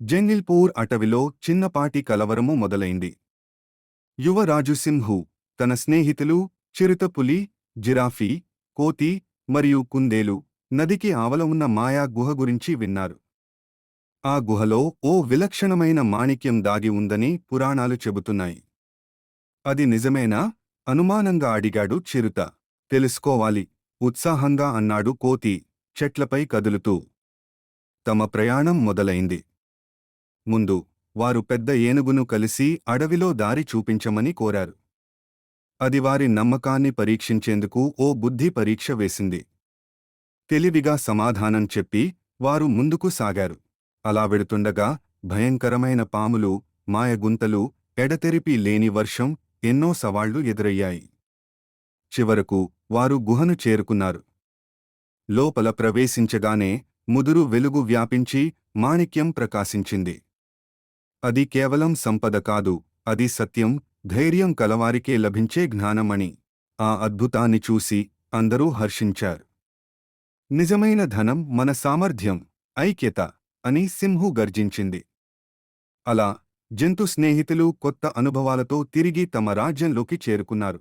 జెన్నిల్పూర్ అటవిలో చిన్నపాటి కలవరము మొదలైంది. యువరాజు సింహు తన స్నేహితులు చిరుతపులి జిరాఫీ కోతి మరియు కుందేలు నదికి ఆవల ఉన్న మాయా గుహ గురించి విన్నారు. ఆ గుహలో ఓ విలక్షణమైన మాణిక్యం దాగి ఉందని పురాణాలు చెబుతున్నాయి. అది నిజమేనా? అనుమానంగా అడిగాడు చిరుత. తెలుసుకోవాలి ఉత్సాహంగా అన్నాడు కోతి చెట్లపై కదులుతూ. తమ ప్రయాణం మొదలైంది. ముందు వారు పెద్ద ఏనుగును కలిసి అడవిలో దారి చూపించమని కోరారు. అది వారి నమ్మకాన్ని పరీక్షించేందుకు ఓ బుద్ధి పరీక్ష వేసింది. తెలివిగా సమాధానం చెప్పి వారు ముందుకు సాగారు. అలా వెడుతుండగా భయంకరమైన పాములు మాయగుంతలు ఎడతెరిపి లేని వర్షం ఎన్నో సవాళ్ళు ఎదురయ్యాయి. చివరకు వారు గుహను చేరుకున్నారు. లోపల ప్రవేశించగానే ముదురు వెలుగు వ్యాపించి మాణిక్యం ప్రకాశించింది. అది కేవలం సంపద కాదు అది సత్యం ధైర్యం కలవారికే లభించే జ్ఞానమణి. ఆ అద్భుతాన్ని చూసి అందరూ హర్షించారు. నిజమైన ధనం మన సామర్థ్యం ఐక్యత అని సింహు గర్జించింది. అలా జంతు స్నేహితులు కొత్త అనుభవాలతో తిరిగి తమ రాజ్యంలోకి చేరుకున్నారు.